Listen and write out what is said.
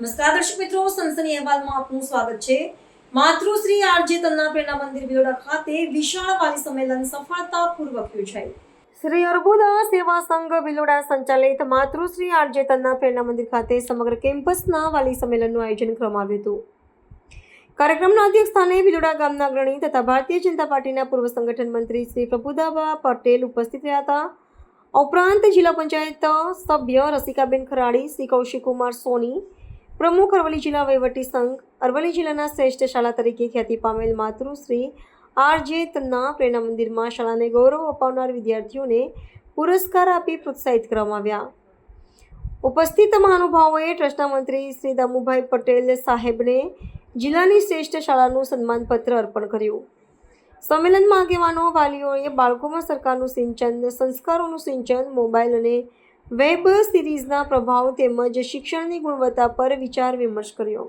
દર્શક મિત્રો, સનસની અહેવાલમાં આપનું સ્વાગત છે. માતૃશ્રી આરજે તન્ના પ્રેરણા મંદિર બિલોડા ખાતે વિશાળ વાલી સંમેલન સફળતાપૂર્વક યોજાયું. શ્રી અર્બુદા સેવા સંઘ વિલોડા સંચાલિત માતૃશ્રી આરજે તન્ના પ્રેરણા મંદિર ખાતે સમગ્ર કેમ્પસના વાલી સંમેલનનું આયોજન કરવામાં આવ્યું હતું. કાર્યક્રમના અધ્યક્ષ સ્થાને વિલોડા ગામના અગ્રણી તથા ભારતીય જનતા પાર્ટીના પૂર્વ સંગઠન મંત્રી શ્રી પ્રભુદાબા પટેલ ઉપસ્થિત રહ્યા હતા. ઉપરાંત જિલ્લા પંચાયત સભ્ય રસિકાબેન ખરાડી, શ્રી કૌશિકકુમાર સોની પ્રમુખ અરવલ્લી જિલ્લા વહીવટી સંઘ, અરવલ્લી જિલ્લાના શ્રેષ્ઠ શાળા તરીકે ખ્યાતિ પામેલ માતૃશ્રી આર જે તન્ના પ્રેરણા મંદિરમાં શાળાને ગૌરવ અપાવનાર વિદ્યાર્થીઓને પુરસ્કાર આપી પ્રોત્સાહિત કરવામાં આવ્યા. ઉપસ્થિત મહાનુભાવોએ ટ્રસ્ટના મંત્રી શ્રી દામુભાઈ પટેલ સાહેબને જિલ્લાની શ્રેષ્ઠ શાળાનું સન્માનપત્ર અર્પણ કર્યું. સંમેલનમાં આગેવાનો, વાલીઓએ બાળકોમાં સરકારનું સિંચન, સંસ્કારોનું સિંચન, મોબાઈલ અને વેબ સિરીઝના પ્રભાવ તેમજ શિક્ષણની ગુણવત્તા પર વિચાર વિમર્શ કર્યો.